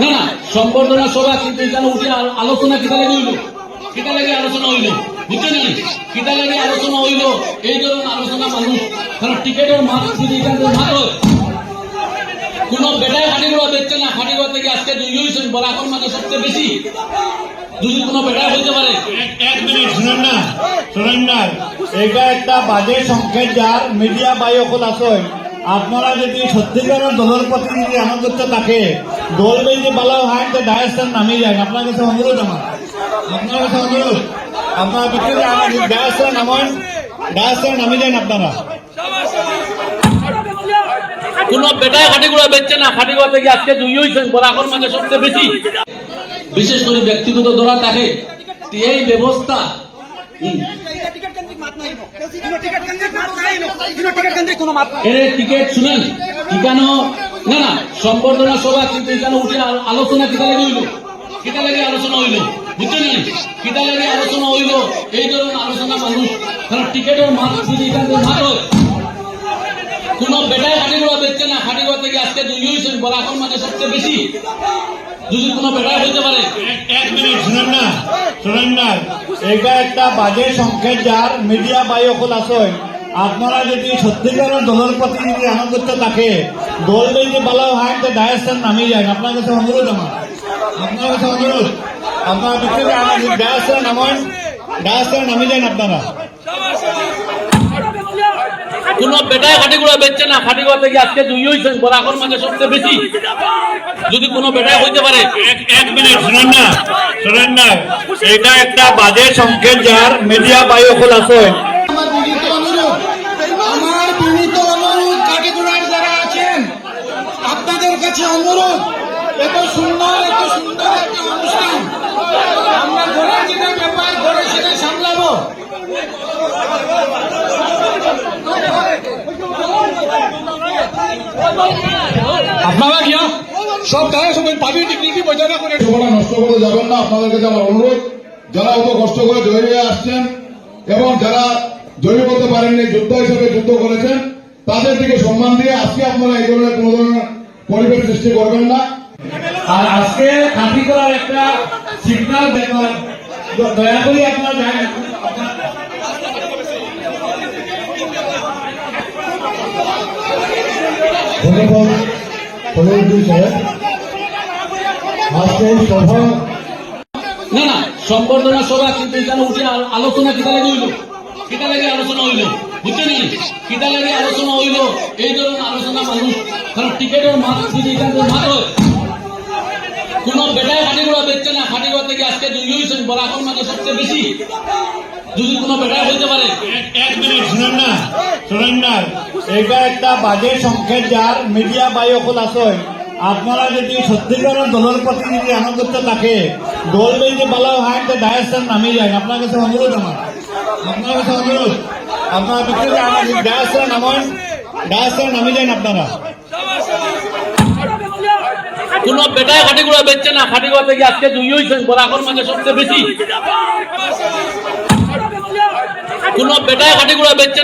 না না, সম্বর্ধনা সভা কিন্তু এখানে উঠে আলোচনা কিতা লাগে হইল? কিতা লাগে আলোচনা হইল? বুঝছেন নি? কিতা লাগে আলোচনা হইল? এই ধরনের আলোচনা মানুষ কারণ টিকেটের মাঠ যদি এখান হয়, কোন বেটায় খাটিগুলো দেখছে না খাটিগুলো থেকে আজকে দুই হয়েছেন এখন মানে সবচেয়ে বেশি। যদি কোনো বেটায় হইতে পারে? একটা বাজে সংকেত যার মিডিয়া বায়কল আছে। আপনারা যদি সত্যিকারের দলের প্রতিনিধি আনন্দিত থাকে দল বেঁধে বালাও হয় তো ডায়াস্টার নামিয়ে যায় আপনার কাছে অনুরোধ আমার। আপনার কাছে অনুরোধ। আপনারা বিক্রি ডায়াস্টার নামেন ডায়াস্টার নামিয়ে যান আপনারা। কোন বেটায় খাটিগুলো দেখছে না খাটিগুলো থেকে আজকে দুই হয়েছেন বরাকর মানে সবচেয়ে বেশি। বিশেষ করে ব্যক্তিগত ধরা থাকে এই ব্যবস্থা টিকিট শুনেন ঠিকানো না না সম্বর্ধনা সভা কিন্তু এখানে উঠে আলোচনা কিতা লাগে হইল? কিতা লাগে আলোচনা হইল? বুঝছেন নি? কিতা লাগে আলোচনা হইল? এই ধরনের আলোচনা মানুষ কারণ টিকেটের মাঠ যদি এখান থেকে হয় কোন বেটায় খাটিগুলো দেখছে না খাটিগুলো থেকে আজকে দুই হয়েছেন বরাকর মানে সবচেয়ে বেশি। যদি কোনো বেটায় হইতে পারে। এক- এক মিনিট শুনেন না শুনেন না। এটা একটা বাজে সংকেত যার মিডিয়া বায়কল আছে আপনারা যদি সত্যিকারের দলের প্রতিনিধি আনুগত্য থাকে, দল যদি বালাও হয় তো ডায়াস্টার নামিয়ে যায়। আপনার কাছে অনুরোধ আমার আপনার কাছে অনুরোধ আপনারা বিক্রি ডায়াস্টার নামেন ডায়াস্টার নামিয়ে যান আপনারা কোন বেটায় খাটিগুলো দেখছে না খাটিগুলো থেকে আজকে দুই হয়েছেন বরাকর মানে সবচেয়ে বেশি। যদি কোনো বেটায় হইতে পারে এক এক মিনিট শুনেন না শুনেন না। এটা একটা বাজে সংকেত যার মিডিয়া বায়কল আছে। আপনাদের কাছে অনুরোধ এত সুন্দর এত সুন্দর আপনারা গিয়া সব তারা সবাই পাবি ডিগনিটি বজায় রাখুন সময়টা নষ্ট করে যাবেন না আপনাদের কাছে আমার অনুরোধ। যারা অত কষ্ট করে জয়ী হয়ে আসছেন এবং যারা জয়ী করতে পারেননি যুদ্ধ হিসেবে যুদ্ধ করেছেন তাদের দিকে সম্মান দিয়ে আজকে আপনারা এই ধরনের কোন ধরনের পরিবেশ সৃষ্টি করবেন না। আর আজকে খাঁটি করার একটা সিগন্যাল দেখুন। দয়া করে আপনার জানেন ধন্যবাদ। ফরিদুদ্দিন সাহেব আজকে এই সভা। না না, সম্বর্ধনা সভা কিন্তু এখানে উঠে আলোচনা কিতা লাগে হইল? কিতা লাগে আলোচনা হইল? বুঝছেন নি কিতা লাগে আলোচনা হইল? এই ধরনের আলোচনা মানুষ, কারণ টিকেটের মাঠ যদি এখান মাঠ হয়, কোন বেটায় খাটিগুলো দেখছে না। খাটিগুলো থেকে আজকে দুই হয়েছেন বরাকর মানে সবচেয়ে বেশি। যদি কোনো হইতে পারে? এক- মিনিট শুনেন না শুনেন না। এটা একটা বাজে সংকেত যার মিডিয়া বায়কল আছে আপনারা যদি সত্যিকারের দলের প্রতিনিধি আনন্দিত থাকে দল বেঁধে বালাও হয় তো ডায়াস্টার নামিয়ে যায়। আপনার কাছে অনুরোধ আমার। আপনার কাছে অনুরোধ। আপনার বিক্রি ডায়াস্টার নামেন ডায়াস্টার নামিয়ে যান আপনারা। কোন বেটায় খাটিগুলো দেখছে না খাটিগুলো থেকে আজকে দুই হয়েছেন বরাকর মানে সবচেয়ে বেশি। কোন বেটায় খাটিগুলো দেখছে